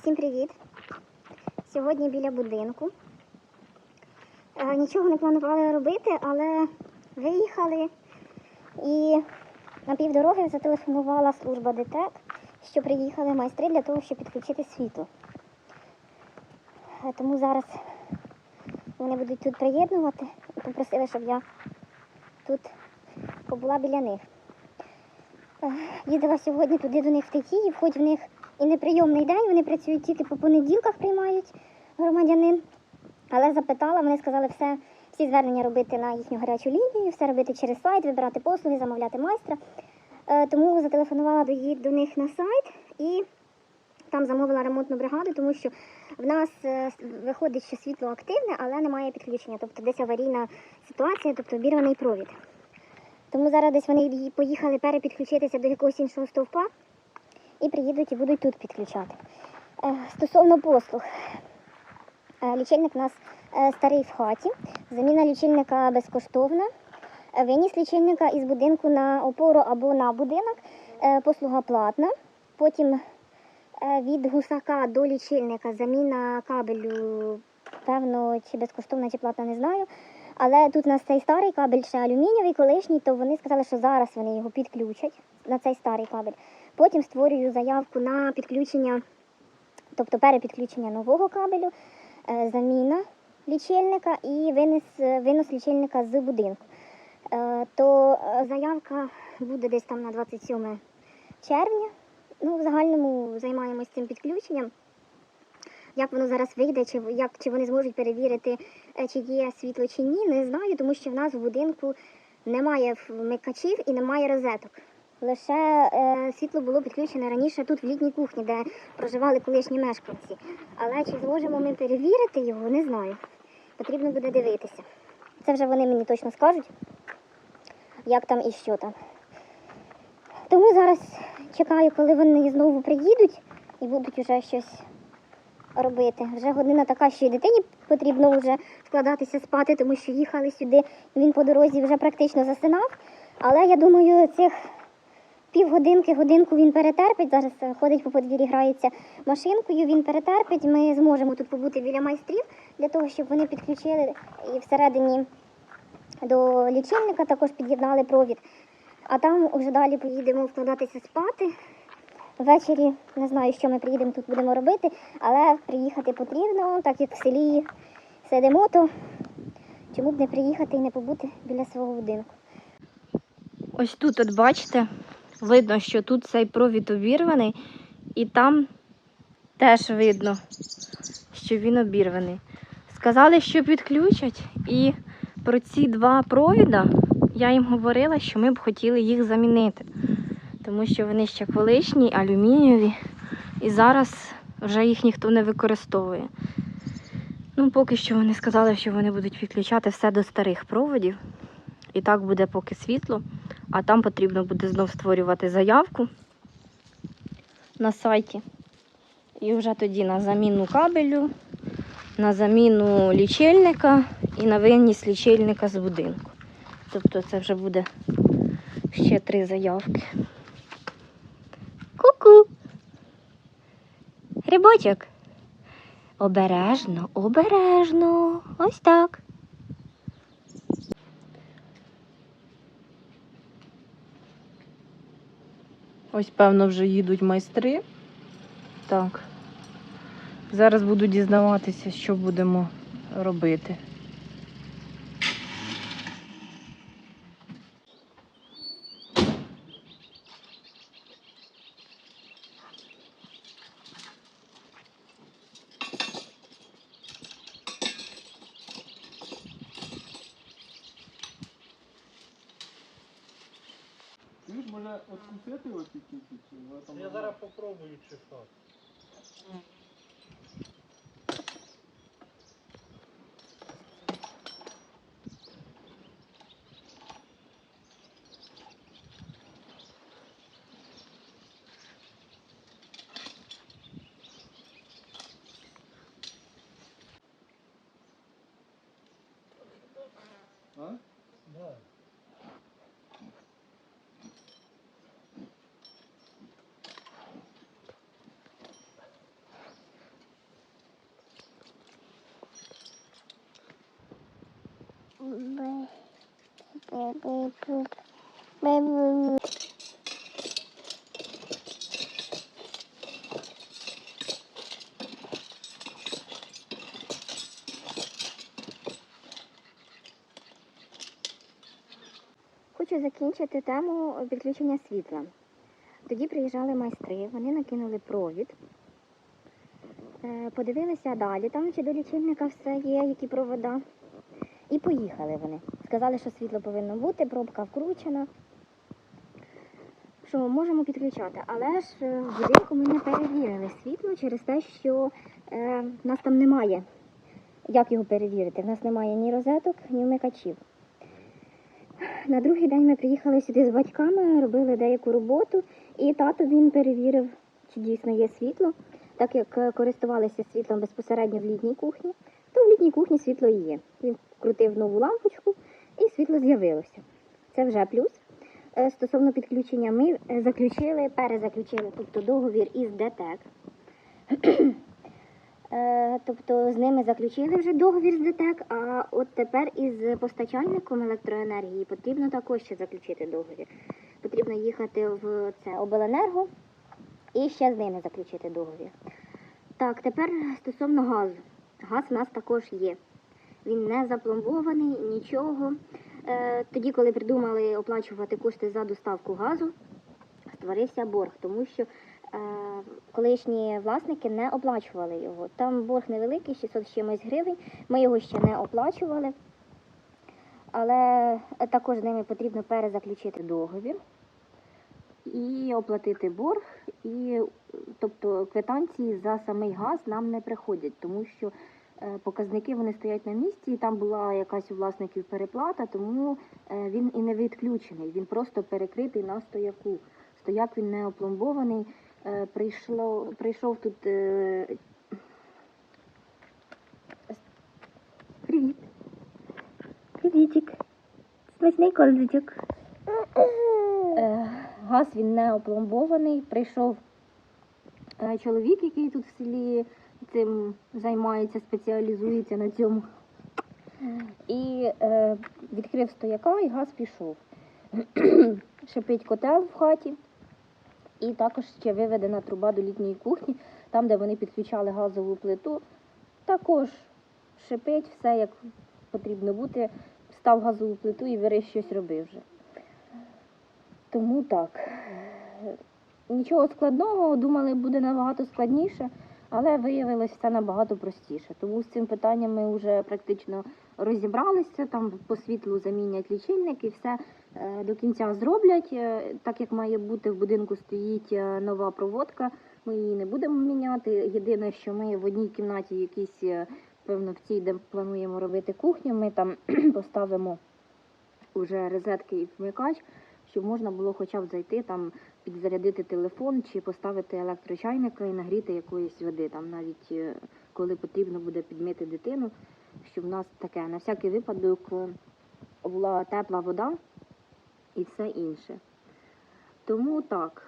Всім привіт! Сьогодні біля будинку. Е, Нічого не планували робити, але виїхали і на півдороги зателефонувала служба ДТЕК, що приїхали майстри для того, щоб підключити світло. Е, Тому зараз вони будуть тут приєднувати і попросили, щоб я тут побула біля них. Е, Їздила сьогодні туди до них в Тетіїв, хоч в них і неприйомний день, вони працюють тільки по понеділках, приймають громадянин. Але запитала, вони сказали, все, всі звернення робити на їхню гарячу лінію, все робити через сайт, вибирати послуги, замовляти майстра. Е, Тому зателефонувала до, їх- до них на сайт і там замовила ремонтну бригаду, тому що в нас е, виходить, що світло активне, але немає підключення. Тобто десь аварійна ситуація, тобто обірваний провід. Тому зараз десь вони поїхали перепідключитися до якогось іншого стовпа і приїдуть і будуть тут підключати. Е, Стосовно послуг, Е, лічильник у нас е, старий в хаті, заміна лічильника безкоштовна. Виніс лічильника із будинку на опору або на будинок, послуга платна. Потім від гусака до лічильника заміна кабелю, певно, чи безкоштовна, чи платна, не знаю. Але тут у нас цей старий кабель ще алюмінієвий, колишній, то вони сказали, що зараз вони його підключать на цей старий кабель. Потім створюю заявку на підключення, тобто перепідключення нового кабелю, е, заміна лічильника і винес, е, винос лічильника з будинку. Е, То заявка буде десь там на 27 червня. Ну, в загальному займаємось цим підключенням. Як воно зараз вийде, чи, як, чи вони зможуть перевірити, чи є світло чи ні, не знаю, тому що в нас в будинку немає вмикачів і немає розеток. Лише е, світло було підключене раніше тут в літній кухні, де проживали колишні мешканці. Але чи зможемо ми перевірити його, не знаю. Потрібно буде дивитися. Це вже вони мені точно скажуть, як там і що там. Тому зараз чекаю, коли вони знову приїдуть і будуть уже щось робити. Вже година така, що і дитині потрібно вже вкладатися спати, тому що їхали сюди, він по дорозі вже практично засинав. Але я думаю, цих півгодинки, годинку він перетерпить. Зараз е, ходить по подвір'ї, грається машинкою, він перетерпить. Ми зможемо тут побути біля майстрів для того, щоб вони підключили і всередині до лічильника також під'єднали провід. А там вже далі поїдемо вкладатися спати. Ввечері не знаю, що ми приїдемо тут будемо робити, але приїхати потрібно, так як в селі сидимо, то чому б не приїхати і не побути біля свого будинку. Ось тут, от бачите, видно, що тут цей провід обірваний, і там теж видно, що він обірваний. Сказали, що підключать, і про ці два провіда я їм говорила, що ми б хотіли їх замінити, тому що вони ще колишні, алюмінієві, і зараз вже їх ніхто не використовує. Ну, поки що вони сказали, що вони будуть підключати все до старих проводів. І так буде поки світло. А там потрібно буде знов створювати заявку на сайті. І вже тоді на заміну кабелю, на заміну лічильника і на виніс лічильника з будинку. Тобто це вже буде ще три заявки. Ку-ку! Грибочок. Обережно, обережно. Ось так. Ось, певно, вже їдуть майстри. Так. Зараз буду дізнаватися, що будемо робити. Може откусити ось ці кінці? Я зараз попробую чи А? Хочу закінчити тему підключення світла. Тоді приїжджали майстри, вони накинули провід, е, подивилися далі, там чи до лічильника все є, які провода. І поїхали вони. Сказали, що світло повинно бути, пробка вкручена. Що можемо підключати. Але ж е, в будинку ми не перевірили світло через те, що е, в нас там немає. Як його перевірити? В нас немає ні розеток, ні вмикачів. На другий день ми приїхали сюди з батьками, робили деяку роботу, і тато він перевірив, чи дійсно є світло. Так як е, користувалися світлом безпосередньо в літній кухні, літній кухні світло є. Він вкрутив нову лампочку і світло з'явилося. Це вже плюс. Е, Стосовно підключення, ми е, заключили, перезаключили тобто договір із ДТЕК. Е, Тобто з ними заключили вже договір з ДТЕК, а от тепер із постачальником електроенергії потрібно також ще заключити договір. Потрібно їхати в це обленерго і ще з ними заключити договір. Так, тепер стосовно газу. Газ у нас також є. Він не запломбований, нічого. Е, Тоді, коли придумали оплачувати кошти за доставку газу, створився борг, тому що е, колишні власники не оплачували його. Там борг невеликий, 600 з чимось гривень. Ми його ще не оплачували. Але також з ними потрібно перезаключити договір і оплатити борг. І, тобто, квитанції за самий газ нам не приходять, тому що е, показники вони стоять на місці, і там була якась у власників переплата, тому е, він і не відключений. Він просто перекритий на стояку. Стояк він не опломбований. Е, Прийшло, прийшов тут. Привіт. Привітик. Смачний кольчик. Газ він не опломбований. Прийшов е, чоловік, який тут в селі цим займається, спеціалізується на цьому. І е, відкрив стояка, і газ пішов. Шипить котел в хаті. І також ще виведена труба до літньої кухні, там, де вони підключали газову плиту. Також шипить, все як потрібно бути. Став газову плиту і вирішив щось робив вже. Тому так. Нічого складного, думали, буде набагато складніше, але виявилось все набагато простіше. Тому з цим питанням ми вже практично розібралися. Там по світлу замінять лічильник і все е, до кінця зроблять. Е, Так як має бути в будинку стоїть е, нова проводка, ми її не будемо міняти. Єдине, що ми в одній кімнаті якісь, певно, в цій, де плануємо робити кухню, ми там поставимо уже розетки і вмикач, щоб можна було хоча б зайти там, підзарядити телефон чи поставити електрочайника і нагріти якоїсь води, там навіть е, коли потрібно буде підмити дитину, щоб в нас таке на всякий випадок е, була тепла вода і все інше. Тому так.